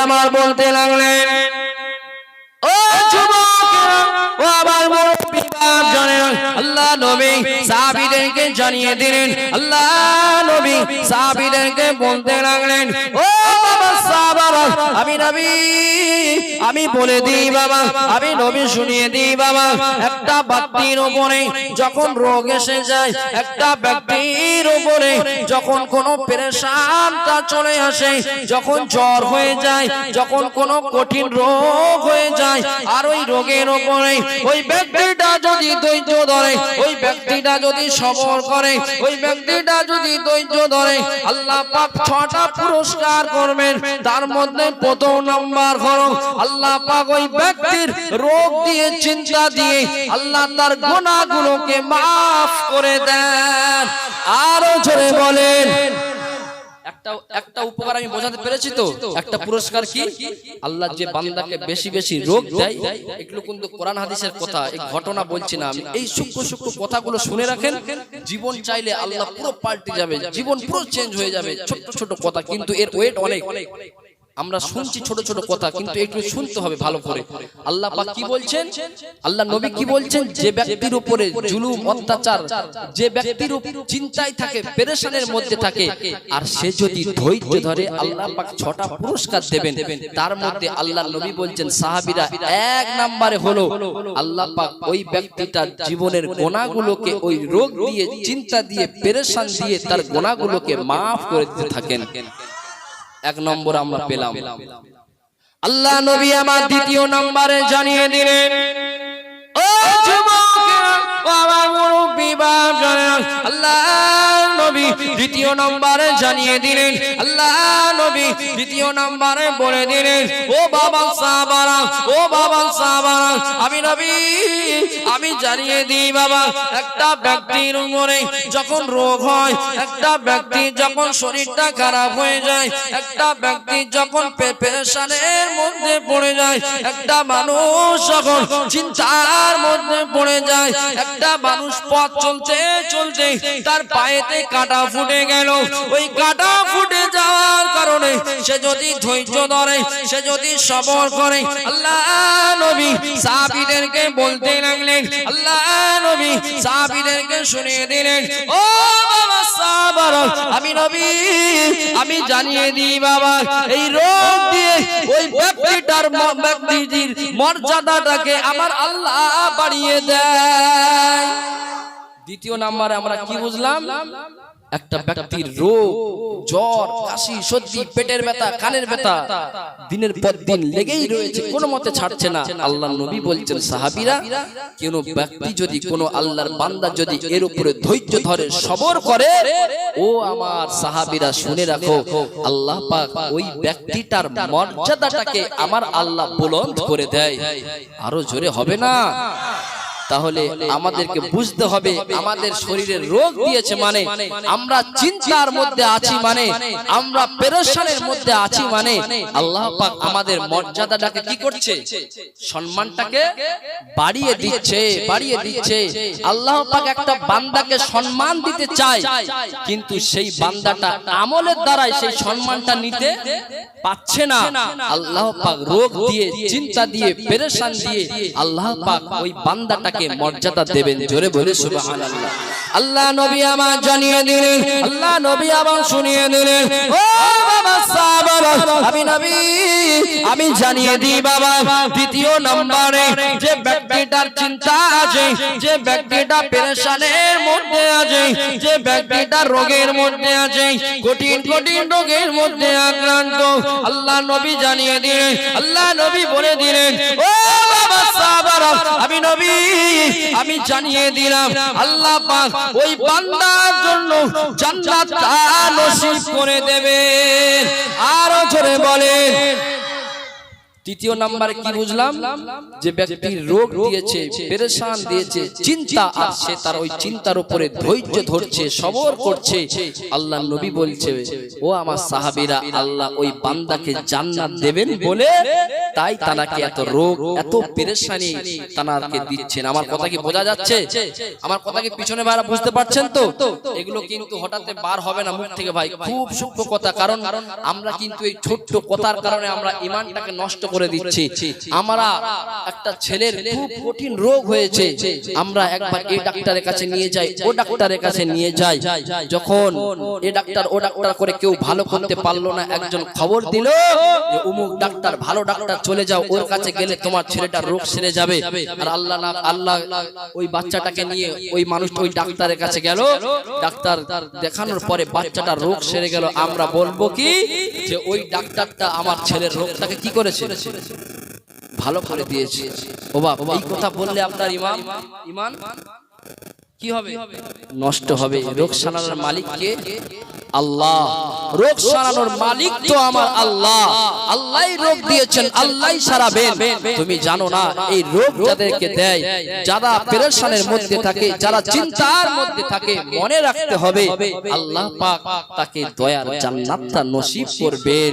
আমার বলতে লাগলেন জানিয়ে দিলেন আল্লাহ নবী সাহাবীদেরকে বলতে লাগলেন ও সাহাবারা আমি নবী আমি বলে দিই বাবা আমি নবী শুনিয়ে দিই বাবা। একটা ব্যক্তির উপরে যখন রোগ এসে যায় একটা ব্যক্তির উপরে যখন কোনো পেরেশানটা চলে আসে যখন জ্বর হয়ে যায় যখন কোনো কঠিন রোগ হয়ে যায় আর ওই রোগের উপরে ওই ব্যক্তিটা যদি ধৈর্য ধরে ওই ব্যক্তিটা যদি সবর করে ওই ব্যক্তিটা যদি ধৈর্য ধরে আল্লাহ পাক ছটা পুরস্কার করবেন তার মধ্যে প্রথম নাম্বার হলো আল্লাহ পাক ওই ব্যক্তির রোগ দিয়ে, চিন্তা দিয়ে আল্লাহ তার গুনাহগুলোকে মাফ করে দেন। আরও জোরে বলেন। একটা উপকার আমি বোঝাতে পেরেছি তো। একটা পুরস্কার কি? আল্লাহ যে বান্দাকে বেশি বেশি রোগ দেয়, এগুলো কিন্তু কোরআন হাদিসের কথা, এই ঘটনা বলছি না আমি। এই সূক্ষ্ম সূক্ষ্ম কথাগুলো শুনে রাখেন। জীবন চাইলে আল্লাহ পুরো পাল্টে যাবে, জীবন পুরো চেঞ্জ হয়ে যাবে ছোট ছোট কথা, কিন্তু এর ওয়েট অনেক অনেক। আমরা শুনছি ছোট ছোট কথা কিন্তু একটু শুনতে হবে ভালো করে। আল্লাহ পাক কি বলছেন? আল্লাহ নবী কি বলছেন? যে ব্যক্তির উপরে জুলুম অত্যাচার যে ব্যক্তির চিন্তায় থাকে পেরেশানের মধ্যে থাকে। আর সে যদি ধৈর্য ধরে আল্লাহ পাক ছটা পুরস্কার দেবেন তার মধ্যে আল্লাহ নবী বলছেন সাহাবীরা এক নম্বরে হলো আল্লাহ পাক ওই ব্যক্তিটার জীবনের গোনাগুলোকে ওই রোগ দিয়ে চিন্তা দিয়ে পেরেশান দিয়ে তার গোনাগুলোকে মাফ করে দিতে থাকেন এক নম্বর আমরা পেলাম। আল্লাহ নবী আমার দ্বিতীয় নম্বরে জানিয়ে দিলেন ও ও আমার মুরব্বী বাপ জানেন, আল্লাহ নবী দ্বিতীয় নম্বরে জানিয়ে দিলেন, আল্লাহ নবী দ্বিতীয় নম্বরে বলে দিলেন, ও বাবা সাহাবারা, ও বাবা সাহাবারা, আমি নবী, আমি জানিয়ে দিই বাবা, একটা ব্যক্তির উপরে যখন রোগ হয়, একটা ব্যক্তি যখন শরীরটা খারাপ হয়ে যায়, একটা ব্যক্তি যখন পে- মধ্যে পড়ে যায়, একটা মানুষ যখন চিন্তার মধ্যে পড়ে যায়, একটা মানুষ পথ চলতে চলতে তার পায়েতে কাটা ফুটে গেল। ওই কাটা ফুটে যাওয়ার কারণে সে যদি ধৈর্য ধরে, সে যদি সবর করে, আল্লাহ নবী সাহাবীদেরকে বলতে লাগলেন, আল্লাহ নবী সাহাবীদেরকে শুনিয়ে দিলেন, ও বাবা সাহাবারা, আমি নবী, আমি জানিয়ে দিই বাবা, এই রোগ দিয়ে ওই ব্যক্তিটার ব্যক্তিটির মর্যাদাটাকে আমার আল্লাহ বাড়িয়ে দেয়। দ্বিতীয় নাম্বারে আমরা কি বুঝলাম? একটা ব্যক্তির রোগ জ্বর কাশি সর্দি পেটের ব্যথা কানের ব্যথা দিনের পর দিন লেগেই রয়েছে কোনো মতে ছাড়ছে না। আল্লাহ নবী বলছেন সাহাবিরা কোন ব্যক্তি যদি কোনো আল্লাহর বান্দা যদি এর উপরে ধৈর্য ধরে সবর করে ও আমার সাহাবিরা শুনে রাখো আল্লাহ পাক ওই ব্যক্তিটার মর্যাদাটাকে আমার আল্লাহ বুলন্দ করে দেয়। আরও জোরে হবে না? তাহলে আমাদেরকে বুঝতে হবে আমাদের শরীরের রোগ দিয়েছে মানে আমরা চিন্তার মধ্যে আছি মানে আমরা পেরেশানের মধ্যে আছি মানে আল্লাহ পাক আমাদের মর্যাদাটাকে কি করছে? সম্মানটাকে বাড়িয়ে দিচ্ছে বাড়িয়ে দিচ্ছে। আল্লাহ পাক একটা বান্দাকে সম্মান দিতে চায় কিন্তু সেই বান্দাটা আমলের দ্বারাই সেই সম্মানটা নিতে পাচ্ছে না। আল্লাহ পাক রোগ দিয়ে চিন্তা দিয়ে পেরেশান দিয়ে আল্লাহ পাক ওই বান্দাটাকে মর্যাদা দেবেন। জোরে বলে সুবহানাল্লাহ। আল্লাহ নবী আমার জানিয়ে দিলেন আল্লাহ নবী আমার শুনিয়ে দিলেন ও বাবা সাহাবারা আমি নবী আমি জানিয়ে দিই বাবা দ্বিতীয় নম্বরে যে ব্যক্তিটার চিন্তা আছে যে ব্যক্তিটা পেরেশানের মধ্যে আছে যে ব্যক্তিটা রোগের মধ্যে আছে কঠিন কঠিন রোগের মধ্যে আক্রান্ত আল্লাহ নবী জানিয়ে দিলেন আল্লাহ নবী বলে দিলেন ও বাবা আমি নবী, আমি জানিয়ে দিলাম, আল্লাহ ওই বান্দার জন্য জান্নাত করে দেবে আরও জোরে বলেন তৃতীয় নাম্বারে কি বুঝলাম? যে ব্যক্তি রোগ দিয়েছে, পেরেশান দিয়েছে, চিন্তা আর সে তার ওই চিন্তার উপরে ধৈর্য ধরছে, সবর করছে। আল্লাহ নবী বলছে, ও আমার সাহাবীরা, আল্লাহ ওই বান্দাকে জান্নাত দেবেন বলে তাই তানাকে এত রোগ, এত পেরেশানি তানাকে দিচ্ছেন। আমার কথা কি বোঝা যাচ্ছে? আমার কথা কি পিছনে ভাইরা বুঝতে পারছেন তো? এগুলো কিন্তু হঠাৎ বার হবে না মুখ থেকে ভাই, খুব সূক্ষ্ম কথা। কারণ আমরা কিন্তু এই ছোট্ট কথার কারণে আমরা ইমানটাকে নষ্ট করে দিচ্ছি। আমরা একটা ছেলের খুব কঠিন রোগ হয়েছে। আমরা একবার এই ডাক্তারের কাছে নিয়ে যাই ও ডাক্তারের কাছে নিয়ে যাই। যখন এ ডাক্তার ও ডাক্তার করে কেউ ভালো করতে পারল না একজন খবর দিল যে অমুক ডাক্তার ভালো ডাক্তার চলে যাও ওর কাছে গেলে তোমার ছেলেটার রোগ সেরে যাবে। আর আল্লাহ না আল্লাহ ওই বাচ্চাটাকে নিয়ে ওই মানুষটা ওই ডাক্তারের কাছে গেল। ডাক্তার দেখানোর পরে বাচ্চাটার রোগ সেরে গেল। আমরা বলব কি যে ওই ডাক্তারটা আমার ছেলের রোগটাকে কি করেছে ভালো করে দিয়েছে। ও বাপ এই কথা বললে আপনার ইমান? ইমান? কি হবে? নষ্ট হবে। রোগ সারানোর মালিক কে আল্লাহ। রোগ সারানোর মালিক তো আমার আল্লাহ। আল্লাহই রোগ দিয়েছেন আল্লাহই সারাবেন। তুমি জানো না এই রোগ যাদেরকে দেয় যারা পেরেশানের মধ্যে থাকে যারা চিন্তার মধ্যে থাকে মনে রাখতে হবে আল্লাহ পাক তাকে দয়ার জান্নাতটা নসিব করবেন।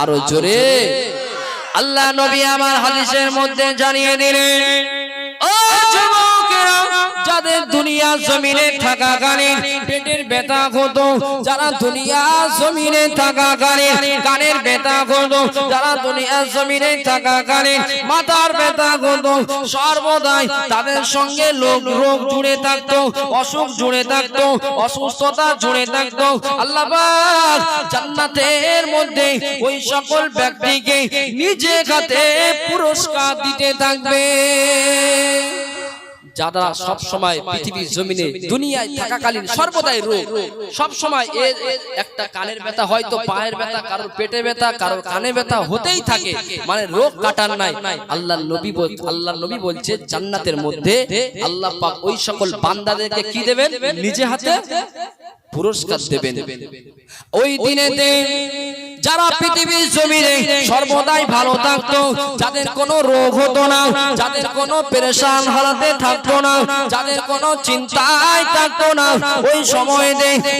আরও জোরে। আল্লাহ নবী আমার হাদিসের মধ্যে জানিয়ে দিলেন ও যুবকেরা যাদের দুনিয়া জমিনে থাকাকালীন পেটের ব্যথা হতো যারা দুনিয়া জমিনে থাকাকালীন কানের ব্যথা হতো যারা দুনিয়া জমিনে থাকাকালীন মাথার ব্যথা হতো সর্বদাই তাদের সঙ্গে লোক রোগ জুড়ে থাকতো, অসুখ জুড়ে থাকতো, অসুস্থতা জুড়ে থাকতো। আল্লাহ জান্নাতের মধ্যে ওই সকল ব্যক্তিকে নিজে হাতে পুরস্কার দিতে থাকবে। যারা সব সময় পৃথিবীর জমিনে দুনিয়ায় থাকাকালীন সর্বদাই রোগ। সব সময় একটা কানের ব্যথা হয়তো পায়ের ব্যথা কারোর পেটে ব্যথা কারোর কানে ব্যথা হতেই থাকে। মানে রোগ কাটার নাই। আল্লাহ নবী বল আল্লাহ নবী বলছে জান্নাতের মধ্যে আল্লাহ পাক ওই সকল বান্দাদেরকে কি দেবেন? নিজে হাতে? পুরস্কার দেবেন। ওই দিনেতে যারা পৃথিবীর জমিনে সর্বদাই ভালো থাকতো যাদের কোনো রোগ হতো না যাদের কোনো পেরেশান হারাতে থাকতো না যাদের কোনো চিন্তায় থাকতো না ওই সময়ে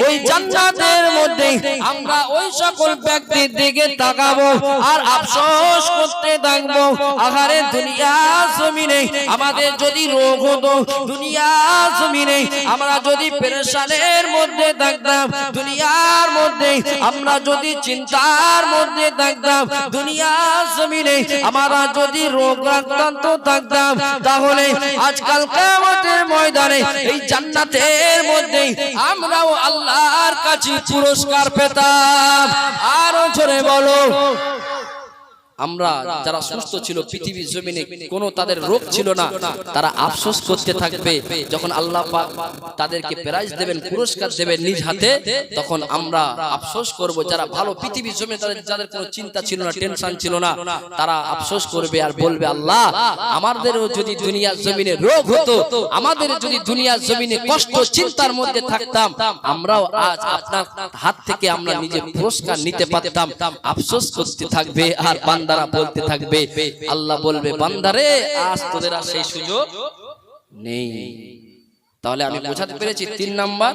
ওই জান্নাতের মধ্যে আমরা ওই সকল ব্যক্তির দিকে তাকাবো আর আফসোস করতে থাকব। আহারে দুনিয়া জমিনে আমাদের যদি রোগ হতো দুনিয়া জমিনে আমরা যদি পেরেশানের মধ্যে থাকতাম দুনিয়ার মধ্যে আমরা যদি চিন্তার মধ্যে থাকতাম দুনিয়ার জমিনে আমরা যদি রোগ আক্রান্ত থাকতাম, তাহলে আজকাল কেমতের ময়দানে, এই জান্নাতের মধ্যে আমরাও আল্লাহর কাছে পুরস্কার পেতাম। আরও জোরে বলো। আমরা যারা সুস্থ ছিল, পৃথিবীর জমিনে কোনো তাদের রোগ ছিল না, তারা আফসোস করতে থাকবে। যখন আল্লাহ তাদেরকে প্রাইজ দেবেন, পুরস্কার দেবেন নিজ হাতে, তখন আমরা আফসোস করব যারা ভালো পৃথিবীর জমিনে তাদের, যাদের কোনো চিন্তা ছিল না, টেনশন ছিল না, তারা আফসোস করবে আর বলবে, আল্লাহ, আমাদেরও যদি দুনিয়ার জমিনে রোগ হতো, আমাদের যদি দুনিয়ার জমিনে কষ্ট, চিন্তার মধ্যে থাকতাম, আমরাও আজ আপনার হাত থেকে আমরা নিজে পুরস্কার নিতে পারতাম। আফসোস করতে থাকবে আর বান্দা বান্দারা বলতে থাকবে, আল্লাহ বলবে, বান্দারে, আজ তোদের আর সেই সুযোগ নেই। তাহলে আমি বোঝাতে পেরেছি তিন নাম্বার,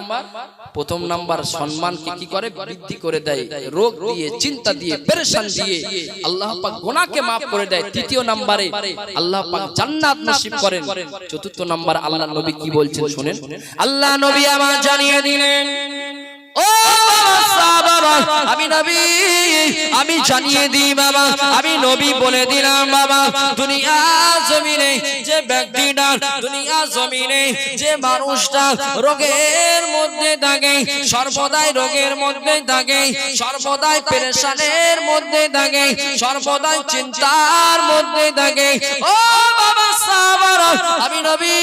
প্রথম নাম্বার সম্মানকে কি করে? বৃদ্ধি করে দেয়, রোগ দিয়ে, চিন্তা দিয়ে, পেরেশান দিয়ে, আল্লাহ পাক গোনাকে মাফ করে দেয়। তৃতীয় নাম্বারে, আল্লাহ পাক জান্নাত নসিব করেন। চতুর্থ নাম্বার, আল্লাহ নবী কি বলছেন শুনেন? আল্লাহ নবী আমার জানিয়ে দিলেন আমি জানিয়ে দিই বাবা, আমি নবী বলে দিলাম বাবা, দুনিয়া জমিনে যে ব্যক্তিটা, দুনিয়া জমিনে যে মানুষটা রোগের মধ্যে থাকে, সর্বদাই রোগের মধ্যে থাকে, সর্বদাই পেরেশানের মধ্যে থাকে, সর্বদাই চিন্তার মধ্যে থাকে। ও আমি নবী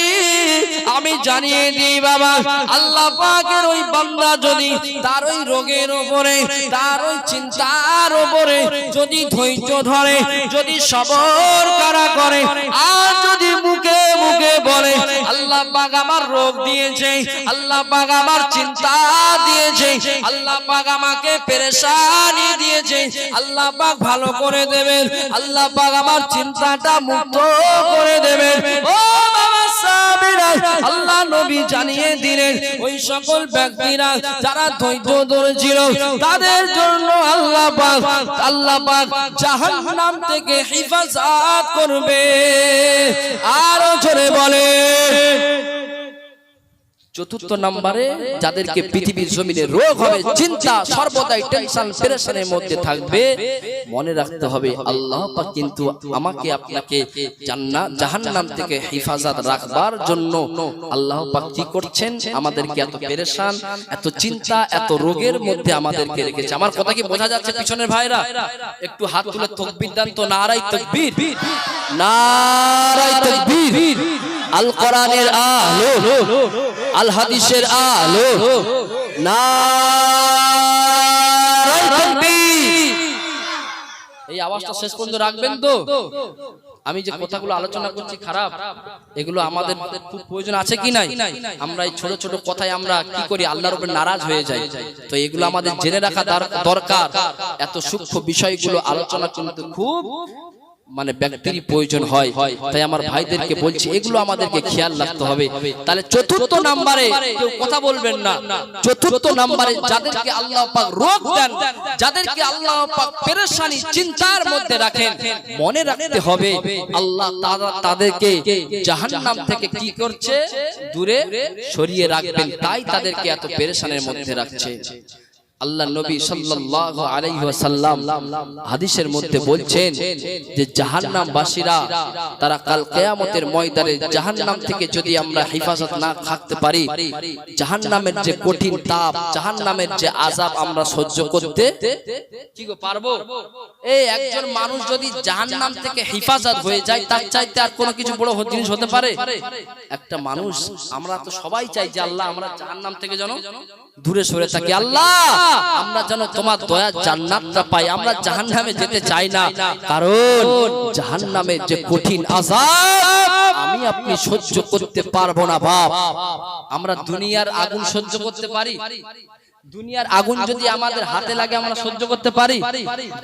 আমি জানিয়ে দিই বাবা আল্লাহ পাকের ওই বান্দা যদি তার ওই রোগের উপরে তার ওই চিন্তার উপরে যদি ধৈর্য ধরে যদি সবর করা করে আর যদি মুখে রোগে বলে আল্লাহ পাক আমার রোগ দিয়েছে আল্লাহ পাক আমার চিন্তা দিয়েছে আল্লাহ পাক আমাকে পেরেশানি দিয়েছে আল্লাহ পাক ভালো করে দেবেন আল্লাহ পাক আমার চিন্তাটা মুক্ত করে দেবেন। ও বাবা! আল্লাহ নবী জানিয়ে দিলেন ওই সকল ব্যক্তিরা যারা ধৈর্য ধরেছিল তাদের জন্য আল্লাহ পাক আল্লাহ পাক জাহান্নাম থেকে হিফাজত করবে। আরও জোরে বলে চতুর্থ নম্বরে যাদেরকে পৃথিবীর জমিনে রোগ হবে চিন্তা সর্বদাই টেনশন পেরেশানের মধ্যে থাকবে। মনে রাখতে হবে আল্লাহ পাক কিন্তু আমাকে আপনাকে জান্নাত জাহান্নাম থেকে হিফাজত রাখবার জন্য আল্লাহ পাক কি করছেন? আমাদেরকে এত পেরেশান এত চিন্তা এত রোগের মধ্যে আমাদেরকে রেখেছে। আমার কথা কি বোঝা যাচ্ছে পিছনের ভাইরা? একটু হাত তুলে তকবির দেন তো নারাই তকবীর। নারাই তকবীর। আল কোরআনের আলো আল হাদিসের আলো। তাকবীর এই আওয়াজটা শেষ পর্যন্ত রাখবেন তো? আমি যে কথাগুলো আলোচনা করছি খারাপ, এগুলো আমাদের খুব প্রয়োজন আছে কি নাই? আমরা এই ছোট ছোট কথায় আমরা কি করি? আল্লাহর উপর নারাজ হয়ে যাই। তো এগুলো আমাদের জেনে রাখা দার- দরকার। এত সূক্ষ্ম বিষয়গুলো আলোচনা কিন্তু খুব মানে ব্যক্তির প্রয়োজন হয়। তাই আমার ভাইদেরকে বলছি এগুলো আমাদেরকে খেয়াল রাখতে হবে। তাহলে চতুর্থ নাম্বারে কেউ কথা বলবেন না। চতুর্থ নাম্বারে যাদেরকে আল্লাহ পাক রোগ দেন যাদেরকে আল্লাহ পাক পেরেশানি চিন্তার মধ্যে রাখেন। মনে রাখতে হবে আল্লাহ তাদেরকে জাহান্নাম থেকে কি করছে? দূরে সরিয়ে রাখবেন। তাই তাদেরকে এত পেরেশানের মধ্যে রাখছে। আল্লাহ নবী সাল্লাল্লাহু আলাইহি ওয়াসাল্লাম হাদিসের মধ্যে বলছেন যে জাহান্নাম বাসীরা তারা কাল কিয়ামতের ময়দানে জাহান্নাম থেকে যদি আমরা হেফাজত না থাকতে পারি জাহান্নামের যে কঠিন তাপ জাহান্নামের যে আযাব আমরা সহ্য করতে কি গো পারব? এই একজন মানুষ যদি জাহান্নাম থেকে হেফাজত হয়ে যায় তার চাইতে আর কোনো কিছু বড় জিনিস হতে পারে? একটা মানুষ আমরা তো সবাই চাই যে আল্লাহ আমরা জাহান্নাম থেকে যেন দূরে সরে থাকি। আল্লাহ! আমরা যেন তোমার দয়া জান্নাতটা পাই। আমরা জাহান্নামে যেতে চাই না। কারণ জাহান্নামের যে কঠিন আযাব আমি আপনি সহ্য করতে পারব না বাপ। আমরা দুনিয়ার আগুন সহ্য করতে পারি। দুনিয়ার আগুন যদি আমাদের হাতে লাগে আমরা সহ্য করতে পারি।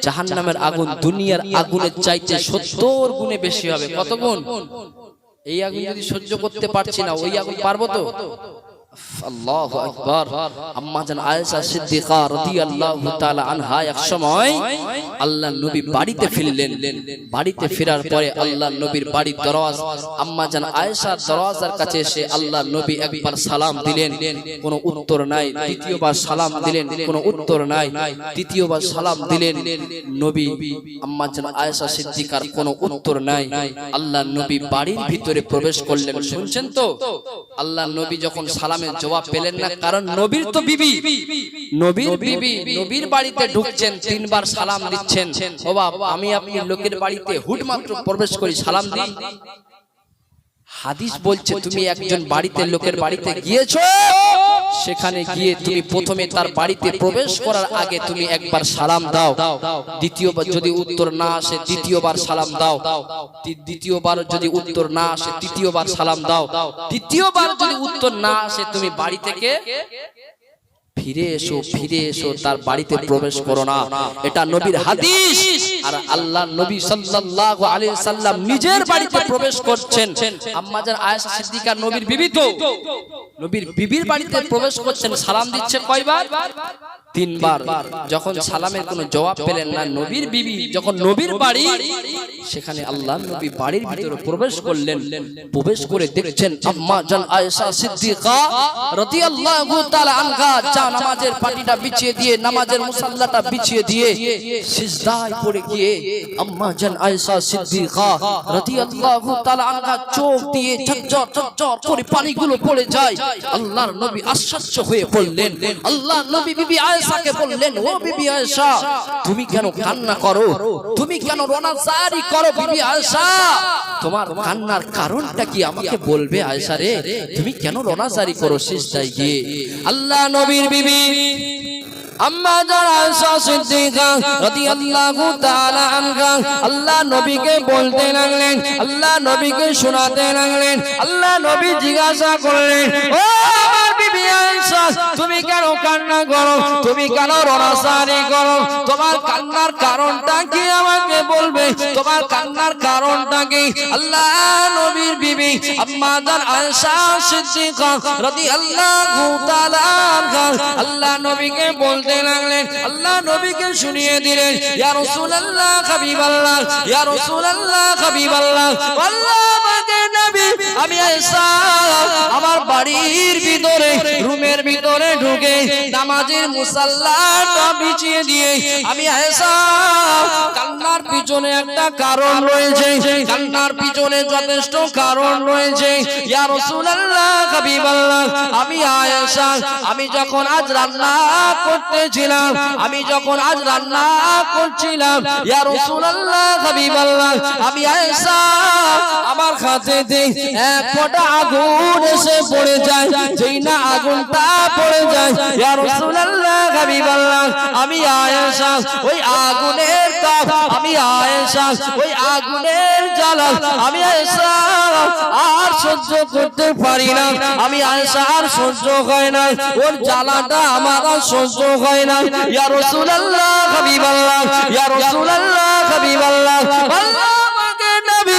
জাহান্নামের আগুন দুনিয়ার আগুনের চাইতে সত্তর গুণে বেশি হবে। কত গুণ? এই আগুন যদি সহ্য করতে পারছি না ওই আগুন পারব তো? আল্লাহু বাড়ির সালাম দিলেন। কোনো উত্তর নাই, দ্বিতীয়বার সালাম দিলেন। কোনো উত্তর নাই, তৃতীয়বার সালাম দিলেন। নবী আম্মা জান সিদ্দিকার কোনো উত্তর নাই। আল্লাহর নবী বাড়ির ভিতরে প্রবেশ করলেন। শুনছেন তো? আল্লাহর নবী যখন জবাব পেলেন না কারণ নবীর তো বিবি। নবীর বিবি নবীর বাড়িতে ঢুকছেন তিনবার সালাম দিচ্ছেন। ও বাবা আমি আপনার লোকের বাড়িতে হুট মাত্র প্রবেশ করি সালাম দিই। হাদিস বলছে তুমি একজন বাড়িতে লোকের বাড়িতে গিয়েছো? সেখানে গিয়ে তুমি প্রথমে তার বাড়িতে প্রবেশ করার আগে তুমি একবার সালাম দাও। দ্বিতীয়বার যদি উত্তর না আসে দ্বিতীয়বার সালাম দাও। দ্বিতীয়বার যদি উত্তর না আসে তৃতীয়বার সালাম দাও। দ্বিতীয়বার যদি উত্তর না আসে তুমি বাড়ি থেকে ফিরে এসো ফিরে এসো তার বাড়িতে প্রবেশ করো না। এটা নবীর হাদিস। আর আল্লাহ নবী সাল্লাল্লাহু আলাইহি সাল্লাম নিজের বাড়িতে প্রবেশ করছেন। আম্মাজার আয়েশা সিদ্দিকা নবীর বিবি তো নবীর বিবির বাড়িতে প্রবেশ করছেন। সালাম দিচ্ছে কয়বার? তিনবার যখন সালামের কোনো জবাব পেলেন না, নবীর বিবি যখন নবীর বাড়ি, সেখানে আল্লাহ নবী বাড়ির ভিতরে প্রবেশ করলেন, প্রবেশ করে দেখছেন আম্মা জান আয়েশা সিদ্দিকা রাদিয়াল্লাহু তাআলা আনহা, যা নামাজের পাটিটা বিছিয়ে দিয়ে, নামাজের মুসাল্লাটা বিছিয়ে দিয়ে সিজদায় পড়ে গিয়ে আম্মা জান আয়েশা সিদ্দিকা রাদিয়াল্লাহু তাআলা আনহা চোখ দিয়ে ঝরঝর ঝরঝর করে পানিগুলো পড়ে যায়। আল্লাহর নবী আশ্চর্য হয়ে পড়লেন। আল্লাহর নবী বিবি আয়েশাকে বললেন ও বিবি আয়েশা তুমি কেন কান্না করো? তুমি কেন রোনাজারি করো বিবি আয়েশা তোমার কান্নার কারণটা কি আমাকে বলবে আয়েশা রে? তুমি কেন রোনাজারি করো শেষ গিয়ে? আল্লাহ নবীর বিবি। আম্মা যারা সিদ্দিকা রাদিয়াল্লাহু তাআলা আনহা, আল্লাহ নবীকে বলতে লাগলেন, আল্লাহ নবীকে শোনাতে লাগলেন, আল্লাহ নবী জিজ্ঞাসা করলেন, ও আমার বিবি তুমি কেন কান্না করো? তুমি কেন রনাসারি করো? তোমার কান্নার কারণটা কি আমাকে বলবে? তোমার কান্নার কারণটা কি? আল্লাহ নবীর বিবি আম্মা জান আয়েশা সিদ্দিকা রাদিয়াল্লাহু তাআলা আনহা, আল্লাহ নবীকে বলতে লাগলেন আল্লাহ নবীকে শুনিয়ে দিলেন, ইয়া রাসূলুল্লাহ, হাবিবাল্লাহ, ইয়া রাসূলুল্লাহ, হাবিবাল্লাহ, আল্লাহ আমাকে নবী, আমি আমার বাড়ির ভিতরে, রুমের ভিতরে ঢুকে নামাজের মুসাল্লাটা বিছিয়ে দিয়ে, আমি কান্নার পিছনে একটা কারণ রয়েছে, কান্নার পিছনে যথেষ্ট কারণ রয়েছে, ইয়া রাসূলুল্লাহ, হাবিবাল্লাহ, আমি আয়েশা আমি যখন আজ রান্না করতেছিলাম আমি যখন আজ রান্না করছিলাম আমি আমার খাতে এক ফোঁটা আগুন এসে পড়ে যায়, যেই না আগুনটা আমি ওই আগুনের আমি ওই আগুনের জ্বালা, আমি আর সহ্য করতে পারি না, আমি আয়েশা আর সহ্য হয় না, ওর জ্বালাটা আমার আর সহ্য হয় না। ইয়া রাসূলুল্লাহ হাবিবাল্লাহ ইয়া রাসূলুল্লাহ হাবিবাল্লাহ আল্লাহ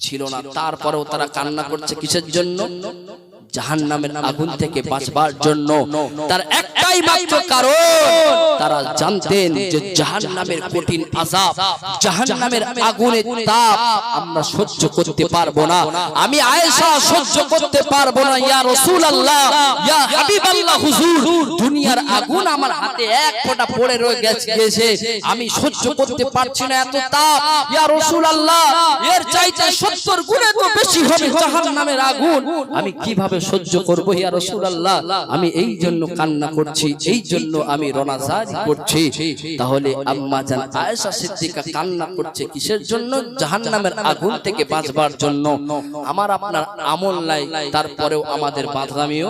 ছিল না। তারপরেও তারা কান্না করছে কিসের জন্য? জাহান্নামের আগুন থেকে বাঁচবার জন্য তার একটাই মাত্র কারণ। তারা জানতেন যে জাহান্নামের কঠিন আযাব জাহান্নামের আগুনের তাপ আমরা সহ্য করতে পারব না। আমি আয়েশা সহ্য করতে পারব না ইয়া রাসূলুল্লাহ ইয়া হাবিবাল্লাহ হুজুর। দুনিয়ার আগুন আমার হাতে এক ফোঁটা পড়ে রয়ে গেছে। আমি সহ্য করতে পারছি না এত তাপ। ইয়া রাসূলুল্লাহ এর চাইতে 70 গুণে তো বেশি হবে জাহান্নামের আগুন। আমি কীভাবে সহ্য করব? ইয়া রাসূলুল্লাহ, আমি এই জন্য কান্না করছি, এই জন্য আমি রনাজারি করছি। তাহলে আম্মা জান আয়েশা সিদ্দিকা কান্না করছে কিসের জন্য? জাহান্নামের আগুন থেকে বাঁচবার জন্য। আমার আপনার আমল নাই, তারপরেও আমাদের বাদরামিও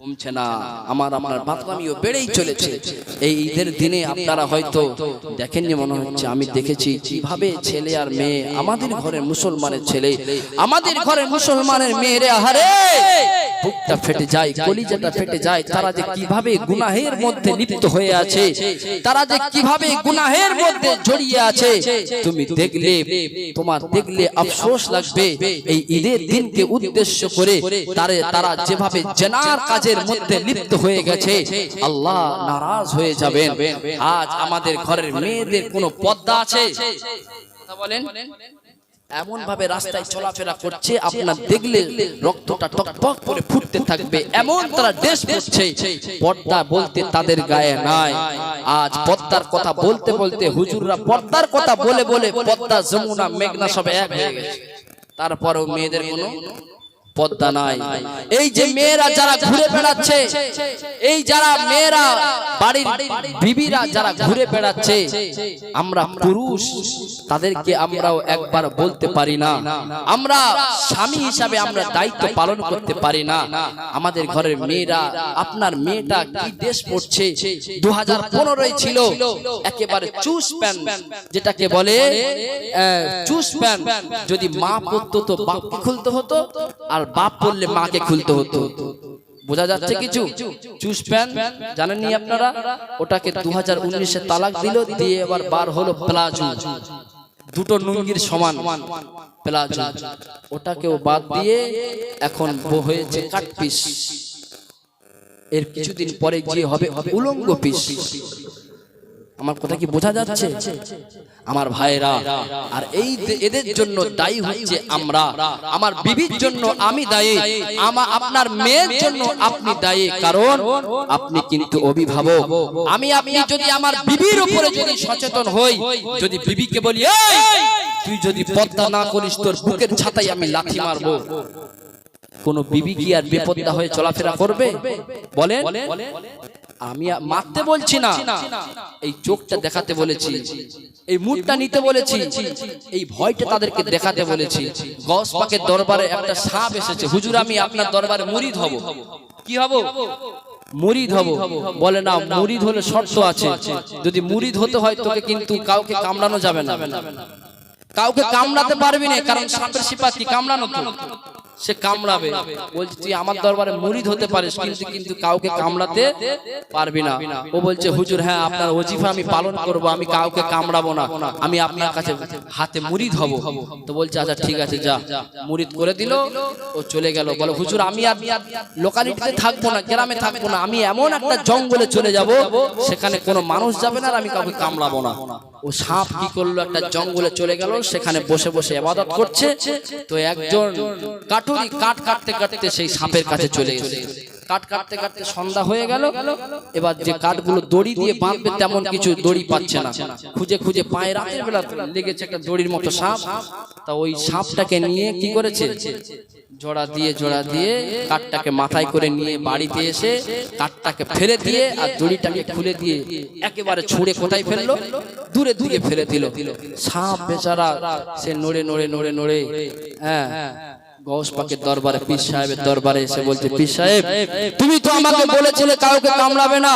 কমছে না। আমার আমার বাতলামিও বেড়েই চলেছে। এই ঈদের দিনে আপনারা হয়তো দেখেননি মনে হচ্ছে, আমি দেখেছি কীভাবে ছেলে আর মেয়ে আমাদের ঘরে মুসলমানের ছেলে, আমাদের ঘরে মুসলমানের মেয়েরে, আহারে! বুকটা ফেটে যায় কলিজাটা ফেটে যায় তারা যে কীভাবে গুনাহের মধ্যে লিপ্ত হয়ে আছে তারা যে কীভাবে গুনাহের মধ্যে জড়িয়ে আছে তুমি দেখলে তোমার দেখলে আফসোস লাগবে এই ঈদের দিনকে উদ্দেশ্য করে তারে তারা যেভাবে জেনার কাজের মধ্যে লিপ্ত হয়ে গেছে আল্লাহ নারাজ হয়ে যাবেন। আজ আমাদের ঘরের মেয়েদের কোনো পদ্মা আছে? কথা বলেন। এমন ভাবে রাস্তায় চলাফেরা করছে আপনার দেখলে রক্তটা টকটক করে ফুটতে থাকবে এমন তারা দেশ করছে পর্দা বলতে তাদের গায়ে নাই। আজ পর্দার কথা বলতে বলতে হুজুররা পর্দার কথা বলে বলে পদ্মা যমুনা মেঘনা সব এক হয়ে গেছে। তারপরেও মেয়েদের কোনো পদ্মা নাই। এই যে মেয়েরা যারা ঘুরে বেড়াচ্ছে এই যারা মেয়েরা বাড়ির বিবিরা যারা ঘুরে বেড়াচ্ছে আমরা পুরুষ তাদেরকে আমরাও একবার বলতে পারি না। আমরা স্বামী হিসাবে আমরা দায়িত্ব পালন করতে পারি না। আমাদের ঘরের মেয়েরা আপনার মেয়েটা কি দেশ পড়ছে দু হাজার পনেরোই ছিল একেবারে চুস প্যান যেটাকে বলে চুস প্যান যদি মা পরতো তো বাপকে খুলতে হতো আর বাপ পড়লে মাকে খুলতে হতো। বোঝা যাচ্ছে কিছু? চুস প্যান জানেননি আপনারা? ওটাকে দু হাজার উনিশে তালাক দিল দিয়ে এবার বার হলো প্লাজো। দুটো নুঙ্গির সমান প্লাজো। ওটাকেও বাদ দিয়ে এখন হয়েছে কাট পিস এর কিছুদিন পরে গিয়ে হবে উলঙ্গ পিস। আমার কথা কি বোঝা যাচ্ছে? আমার ভাইরা আর এই এদের জন্য দায়ী হচ্ছে আমরা। আমার বিবির জন্য আমি দায়ী। আমার আপনার মেয়ের জন্য আপনি দায়ী। কারণ আপনি কিন্তু অভিভাবক। আমি আপনি যদি আমার বিবির উপরে যদি সচেতন হই যদি বিবিকে বলি "এই, তুই যদি পদ্মা না করিস তোর বুকের ছাতায় আমি লাথি মারবো। কোন বিবি কি আর বেপত্তা হয়ে চলাফেরা করবে? বলেন। আমি মারতে বলছি না। এই চোখটা দেখাতে বলেছি এই মুখটা নিতে বলেছি এই ভয়টা তাদেরকে দেখাতে বলেছি। গস পাকের দরবারে একটা সাপ এসেছে। হুজুর আমি আপনার দরবারে মুরিদ হব। কি হব? মুরিদ হব। বলে না মুরিদ হলে শর্ত আছে। যদি মুরিদ হতে হয় তোকে কিন্তু কাউকে কামড়ানো যাবে না। কাউকে কামড়াতে পারবি না কারণ সাপের কি কামড়ানো তো। সে কামড়াবে। বলছে, তুই আমার দরবারে মুরিদ হতে পারিস, কিন্তু কিন্তু কাউকে কামড়াতে পারবি না। ও বলছে, হুজুর হ্যাঁ আপনার ওজিফা আমি পালন করব, আমি কাউকে কামড়াবো না, আমি আপনার কাছে হাতে মুরিদ হব। তো বলছে আচ্ছা ঠিক আছে, যা। মুরিদ করে দিল, ও চলে গেল। বলে, হুজুর, আমি আর লোকালিটিতে থাকব না, গ্রামে থাকব না, আমি এমন একটা জঙ্গলে চলে যাব, সেখানে কোনো মানুষ যাবে না আর আমি কাউকে কামড়াবো না। ও সাপ কি করল? একটা জঙ্গলে চলে গেল, সেখানে বসে বসে আবাদত করছে। তো একজন কাটুরি কাঠ কাটতে কাটতে সেই সাপের কাছে চলে গেছে। কাঠ কাটতে কাটতে সন্ধ্যা হয়ে গেল। এবার যে কাঠগুলো দড়ি দিয়ে বাঁধবে, তেমন কিছু দড়ি পাচ্ছে না। খুঁজে খুঁজে পায়ে রাতের বেলা, লেগেছে একটা দড়ির মতো সাপ। তা ওই সাপটাকে নিয়ে কি করেছে? জোড়া দিয়ে জোড়া দিয়ে কাঠটাকে মাথায় করে নিয়ে বাড়িতে এসে কাঠটাকে ফেলে দিয়ে আর দড়িটাকে খুলে দিয়ে একেবারে ছুঁড়ে কোথায় ফেলল? দূরে দূরে ফেলে দিল। সাপ বেচারা সে নড়ে নড়ে নড়ে নড়ে। হ্যাঁ। গৌস পাকের দরবারে পীর সাহেবের দরবারে এসে বলছে পীর সাহেব তুমি তো আমাকে বলেছিলে কাউকে কামড়াবে না।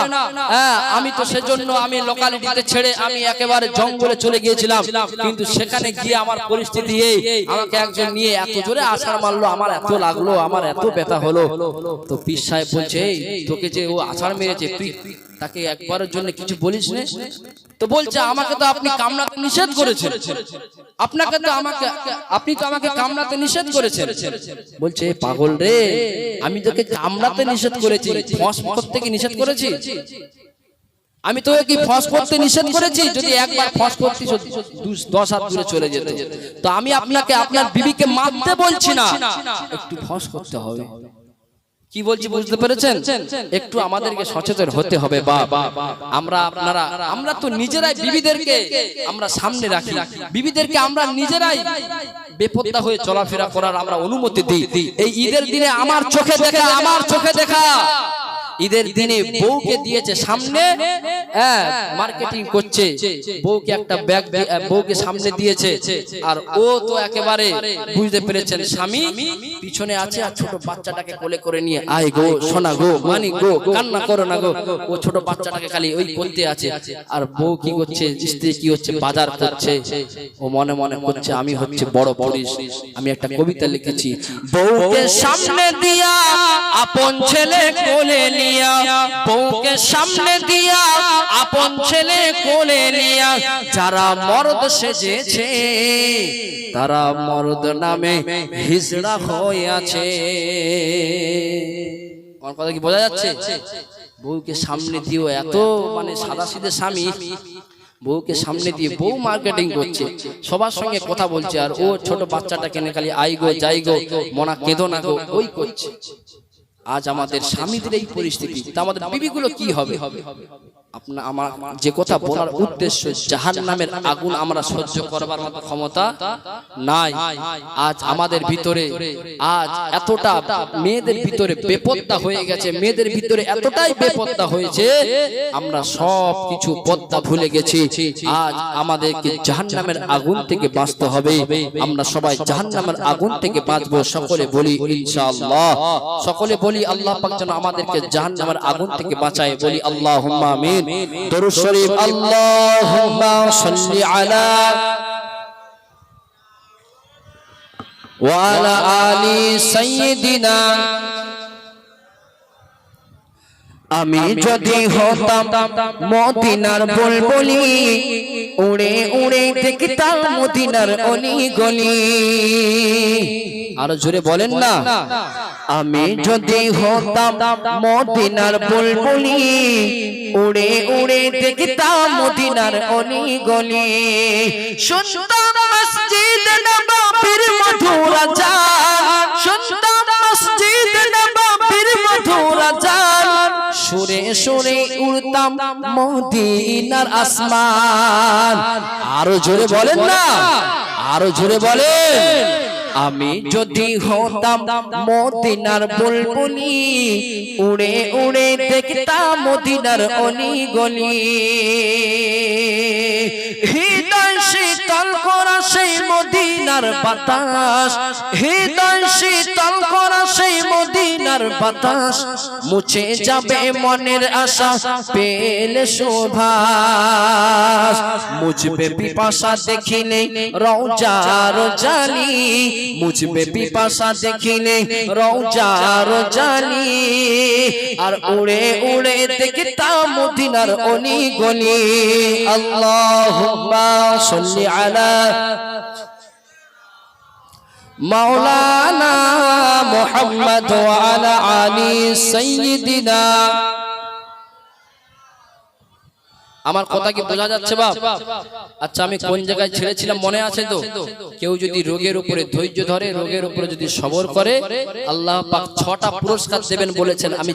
হ্যাঁ আমি তো সেজন্য আমি লোকালিটিতে ছেড়ে আমি একেবারে জঙ্গলে চলে গিয়েছিলাম। কিন্তু সেখানে গিয়ে আমার পরিস্থিতি এই। আমাকে একজন নিয়ে এত জোরে আছাড় মারলো আমার এত লাগল আমার এত ব্যথা হলো। তো পীর সাহেব বলছে তোকে যে ও আছাড় মেরেছে তুই তাকে একবারের জন্য কিছু বলিস তো বলছে, আমাকে তো আপনি কামড়াতে নিষেধ করেছেন। আপনাকে তো আমাকে, আপনি তো আমাকে কামড়াতে নিষেধ করেছেন। বলছে পাগল রে, আমি তোকে কামড়াতে নিষেধ করেছি। ফস করতে কি নিষেধ করেছি। আমি তোকে কি ফস করতে নিষেধ করেছি? যদি একবার ফস করতি দশ হাত দূরে চলে যেত। তো আমি আপনাকে, আপনার বিবিকে মারতে বলছি না। একটু ফস করতে হবে। কি বলছি বুঝতে পেরেছেন? একটু আমাদেরকে সচেতন হতে হবে বা আমরা আপনারা আমরা তো নিজেরাই বিবিদেরকে আমরা সামনে রাখি। বিবিদেরকে আমরা নিজেরাই বেপত্তা হয়ে চলাফেরা করার আমরা অনুমতি দিই। এই ঈদের দিনে আমার চোখে দেখা আমার চোখে দেখা। ঈদের দিনে বউকে দিয়েছে সামনে হ্যাঁ মার্কেটিং করছে। বউকে একটা ব্যাগ বউকে সামনে দিয়েছে। আর ও তো একেবারে বুঝতে পেরেছেন স্বামী? পিছনে আছে আর ছোট বাচ্চাটাকে কোলে করে নিয়ে আয় গো সোনা গো মানি গো কান্না করো না গো। ও ছোট বাচ্চাটাকে খালি ওই বলতে আছে। আর বউ কি করছে স্ত্রী কি হচ্ছে বাজার করছে। ও মনে মনে করছে আমি হচ্ছে বড় পুলিশ আমি একটা কবিতা লিখেছি। বউকে সামনে দিয়া আপন ছেলে কোলে নিয়া বউকে সামনে দিয়া আপন ছেলে কোলে নিয়া যারা মরদ সেজেছে, তারা মরদ নামে হিজড়া আছে আমার কথা কি বোঝা যাচ্ছে? বউকে সামনে দিও এত মানে সাদা সিধে স্বামী, বউকে সামনে দিয়ে বউ মার্কেটিং করছে, সবার সঙ্গে কথা বলছে আর ও ছোট বাচ্চাটা কেনে খালি আই গো, যাই গো, মনা কেঁদো না গো, ওই করছে। আজ আমাদের স্বামীদের এই পরিস্থিতি তা আমাদের বিবিগুলো কি হবে? আপনার আমার যে কথা বলার উদ্দেশ্য জাহান নামের আগুন আমরা সহ্য করবার মতো ক্ষমতা নাই। আজ আমাদের ভিতরে, আজ এতটা মেয়েদের ভিতরে বেপত্তা হয়ে গেছে, মেয়েদের ভিতরে এতটাই বেপত্তা হয়েছে, আমরা সব কিছু পদ্মা ভুলে গেছি। আজ আমাদেরকে জাহান নামের আগুন থেকে বাঁচতে হবে। আমরা সবাই জাহান নামের আগুন থেকে বাঁচবো, সকলে বলি সকলে বলি আল্লাহ পাক যেন আমাদেরকে জাহান নামের আগুন থেকে বাঁচায়, বলি আল্লাহ আমিন। দরুদ শরীফ আল্লাহুম্মা সাল্লি আলা ওয়া আলা আলি সাইয়্যিদিনা আমি যদি হতাম মদিনার বুলবুলি উড়ে উড়ে দেখতাম মদিনার অলি গলি আরও জোরে বলেন না। আমি যদি হতাম মদিনার বুলবুলি উড়ে উড়ে দেখতাম মদিনার অলি গলি শুনতাম মসজিদ নবাবির মধুর আজান শুনতাম সুরে সুরে উড়তাম মদিনার আসমান। আরও জোরে বলেন না। আরও জোরে বলেন। আমি যদি হতাম মদিনার বুলবুলি উড়ে উড়ে দেখতাম মদিনার অলি গলি হৃদয় শীতল করা সেই মদিনার বাতাস। হৃদয় শীতল করা মদিনার বাতাস, মুছে যাবে মনের আশা, পেলে শোভাস। মুঝবে পিপাসা দেখিলে রৌজার জালি মুঝবে পিপাসা দেখিলে রৌজার জালি আর উড়ে উড়ে দেখতাম মদিনার অলি গলি আল্লাহুম্মা সাল্লি আলা মাওলানা محمد وعلى আলা سيدنا আমার কথা কি বোঝা যাচ্ছে বাপ? আচ্ছা আমি কোন জায়গায় ছেড়েছিলাম মনে আছে তো? কেউ যদি রোগের উপরে ধৈর্য ধরে, রোগের উপরে যদি সবর করে, আল্লাহ পাক ছটা পুরস্কার দেবেন বলেছেন, আমি